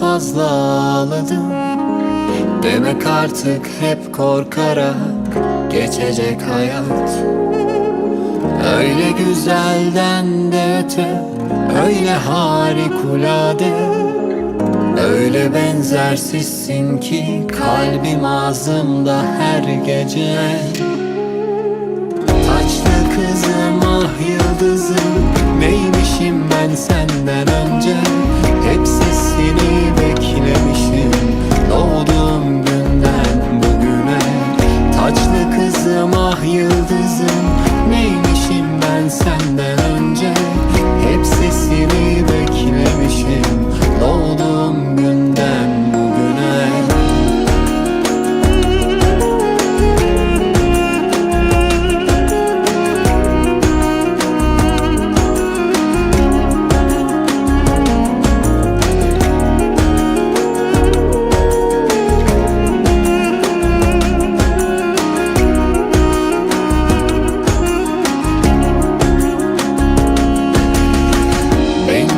fazla ağladım. Demek artık hep korkarak geçecek hayat. Öyle güzelden de öte Öyle harikulade. Öyle benzersizsin ki Kalbim ağzımda her gece. Taçlı kızım ah yıldızım yıldızım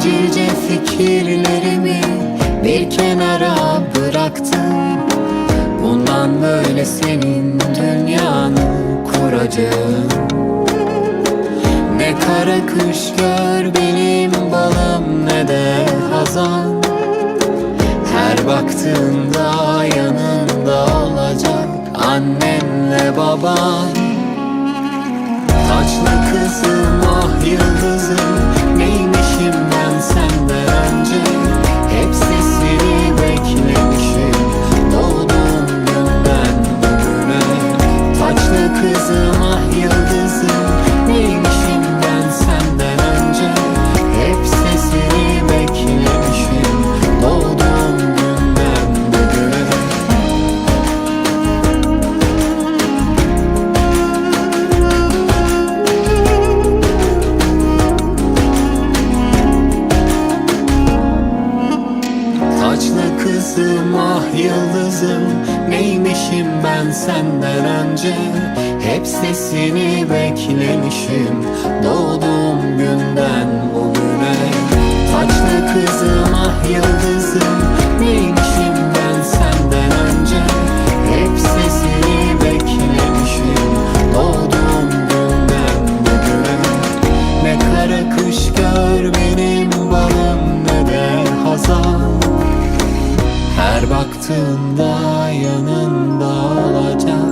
Bencilce fikirlerimi bir kenara bıraktım. Bundan böyle senin dünyanı kuracağım. Ne kara kış gör benim balım ne de hazan. Her baktığında yanında olacak annenle baban. Taçlı kızım ah yıldızım kızım ah yıldızım. Neymişim ben senden önce? Hep sesini beklemişim. Doğduğum günden bugüne. Taçlı kızım ah yıldızım. Neymişim baktığında yanında olacağım.